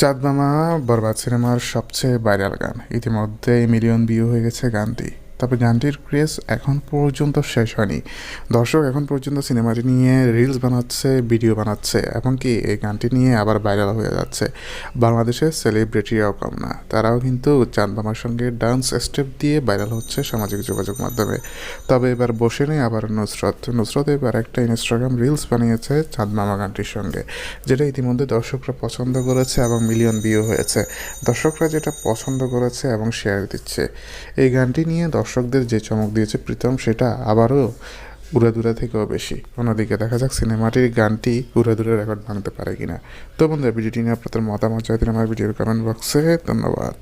চাঁদ মামা বরবাদ সিনেমার সবচেয়ে ভাইরাল গান। ইতিমধ্যে মিলিয়ন ভিউ হয়ে গেছে গানটি। তবে গানটির ক্রেজ এখন পর্যন্ত শেষ হয়নি। দর্শক এখন পর্যন্ত সিনেমাটি নিয়ে রিলস বানাচ্ছে, ভিডিও বানাচ্ছে, এমনকি এই গানটি নিয়ে আবার ভাইরাল হয়ে যাচ্ছে। বাংলাদেশের সেলিব্রিটিরাও কম না, তারাও কিন্তু চাঁদ মামার সঙ্গে ডান্স স্টেপ দিয়ে ভাইরাল হচ্ছে সামাজিক যোগাযোগ মাধ্যমে। তবে এবার বসে নেই আবার নুসরত। নুসরত এবার একটা ইনস্টাগ্রাম রিলস বানিয়েছে চাঁদ মামা গানটির সঙ্গে, যেটা ইতিমধ্যে দর্শকরা পছন্দ করেছে এবং মিলিয়ন ভিউ হয়েছে। দর্শকরা যেটা পছন্দ করেছে এবং শেয়ার দিচ্ছে। এই গানটি নিয়ে দর্শকদের যে চমক দিয়েছে প্রীতম, সেটা আবারও উড়াদুরা থেকেও বেশি। অন্যদিকে দেখা যাক সিনেমাটির গানটি উড়াদুরা রেকর্ড ভাঙতে পারে কিনা। তো বন্ধুরা, ভিডিওটি নিয়ে আপনাদের মতামত চাইতেন আমার ভিডিওর কমেন্ট বক্সে ধন্যবাদ।